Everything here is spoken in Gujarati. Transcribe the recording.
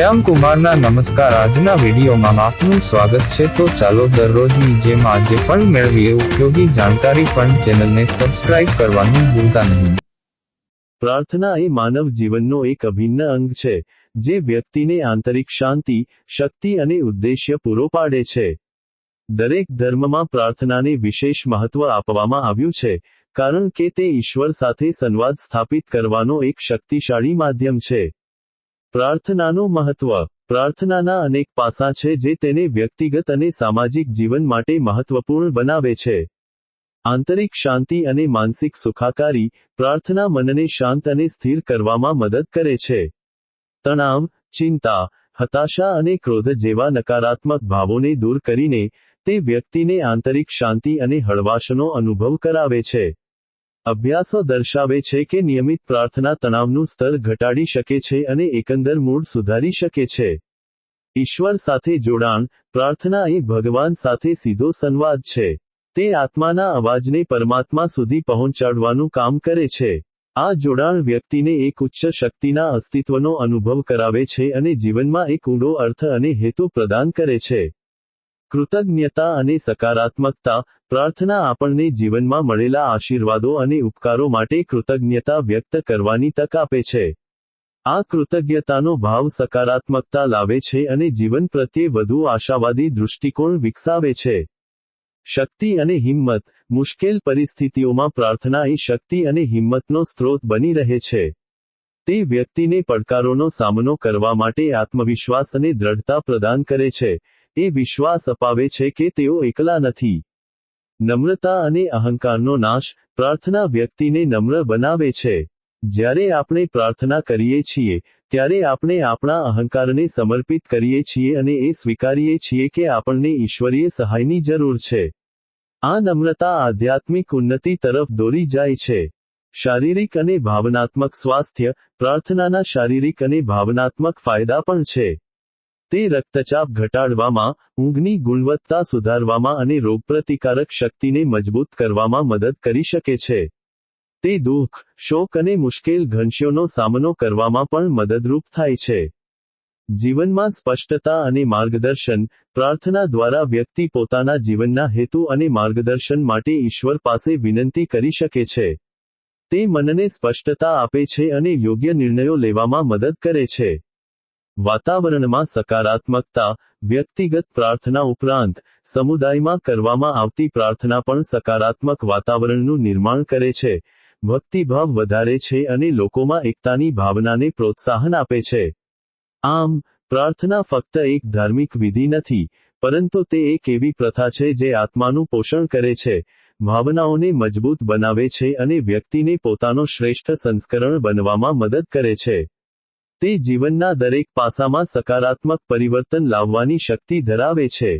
શ્યામ કુમારના નમસ્કાર. આજના વિડીયોમાં આપનું સ્વાગત છે. તો ચાલો દરરોજની જેમ આજે પણ મેળવીએ. ઉપયોગી જાણકારી પણ ચેનલને સબસ્ક્રાઇબ કરવાનું ભૂલતા નહીં. પ્રાર્થના એ માનવ જીવનનો એક અભિન્ન અંગ છે, જે વ્યક્તિને આંતરિક શાંતિ, શક્તિ અને ઉદ્દેશ્ય પૂરો પાડે છે. દરેક ધર્મમાં પ્રાર્થનાને વિશેષ મહત્વ આપવામાં આવ્યું છે, કારણ કે તે ઈશ્વર સાથે સંવાદ સ્થાપિત કરવાનો એક શક્તિશાળી માધ્યમ છે. પ્રાર્થનાનું મહત્વ. પ્રાર્થનાના અનેક પાસાં છે જે તેને વ્યક્તિગત અને સામાજિક જીવન માટે મહત્વપૂર્ણ બનાવે છે. આંતરિક શાંતિ અને માનસિક સુખાકારી પ્રાર્થના મનને શાંત અને સ્થિર કરવામાં મદદ કરે છે. તણાવ, ચિંતા, હતાશા અને ક્રોધ જેવા નકારાત્મક ભાવોને દૂર કરીને તે વ્યક્તિને આંતરિક શાંતિ અને હળવાશનો અનુભવ કરાવે છે. અભ્યાસો દર્શાવે છે કે નિયમિત પ્રાર્થના તણાવનું સ્તર ઘટાડી શકે છે અને એકંદર મૂડ સુધારી શકે છે. ઈશ્વર સાથે જોડાણ, પ્રાર્થના એ ભગવાન સાથે સીધો સંવાદ છે. તે આત્માના અવાજને પરમાત્મા સુધી પહોંચાડવાનું કામ કરે છે. આ જોડાણ વ્યક્તિને એક ઉચ્ચ શક્તિના અસ્તિત્વનો અનુભવ કરાવે છે અને જીવનમાં એક ઊંડો અર્થ અને હેતુ પ્રદાન કરે છે. કૃતજ્ઞતા અને સકારાત્મકતા, પ્રાર્થના આપણને જીવનમાં મળેલા આશીર્વાદો અને ઉપકારો માટે કૃતજ્ઞતા વ્યક્ત કરવાની તક આપે છે. આ કૃતજ્ઞતાનો ભાવ સકારાત્મકતા લાવે છે અને જીવન પ્રત્યે વધુ આશાવાદી દૃષ્ટિકોણ વિકસાવે છે. શક્તિ અને હિંમત, મુશ્કેલ પરિસ્થિતિઓમાં પ્રાર્થના એ શક્તિ અને હિંમતનો સ્ત્રોત બની રહે છે. તે વ્યક્તિને પડકારોનો સામનો કરવા માટે આત્મવિશ્વાસ અને દ્રઢતા પ્રદાન કરે છે. એ વિશ્વાસ અપાવે છે કે તેઓ એકલા નથી. નમ્રતા અને અહંકારનો નાશ પ્રાર્થના વ્યક્તિને નમ્ર બનાવે છે. જ્યારે આપણે પ્રાર્થના કરીએ છીએ, ત્યારે આપણે આપણા અહંકારને સમર્પિત કરીએ છીએ અને એ સ્વીકારીએ છીએ કે આપણને ઈશ્વરીય સહાયની જરૂર છે. આ નમ્રતા આધ્યાત્મિક ઉન્નતિ તરફ દોરી જાય છે. શારીરિક અને ભાવનાત્મક સ્વાસ્થ્ય પ્રાર્થનાના શારીરિક અને ભાવનાત્મક ફાયદા પણ છે. તે રક્તચાપ ઘટાડવામાં, ઊંઘની ગુણવત્તા સુધારવામાં અને રોગપ્રતિકારક શક્તિને મજબૂત કરવામાં મદદ કરી શકે છે. તે દુઃખ, શોક અને મુશ્કેલ ઘંશ્યોનો સામનો કરવામાં પણ મદદરૂપ થાય છે. જીવનમાં સ્પષ્ટતા અને માર્ગદર્શન, પ્રાર્થના દ્વારા વ્યક્તિ પોતાના જીવનના હેતુ અને માર્ગદર્શન માટે ઈશ્વર પાસે વિનંતી કરી શકે છે. તે મનને સ્પષ્ટતા આપે છે અને યોગ્ય નિર્ણયો લેવામાં મદદ કરે છે. વાતાવરણમાં સકારાત્મકતા, વ્યક્તિગત પ્રાર્થના ઉપરાંત સમુદાયમાં કરવામાં આવતી પ્રાર્થના પણ સકારાત્મક વાતાવરણનું નિર્માણ કરે છે. ભક્તિભાવ વધારે છે અને લોકોમાં એકતાની ભાવનાને પ્રોત્સાહન આપે છે. આમ, પ્રાર્થના ફક્ત એક ધાર્મિક વિધિ નથી, પરંતુ તે એક એવી પ્રથા છે જે આત્માનું પોષણ કરે છે, ભાવનાઓને મજબૂત બનાવે છે અને વ્યક્તિને પોતાનો શ્રેષ્ઠ સંસ્કરણ બનવામાં મદદ કરે છે. તે જીવનના દરેક પાસામાં સકારાત્મક પરિવર્તન લાવવાની શક્તિ ધરાવે છે.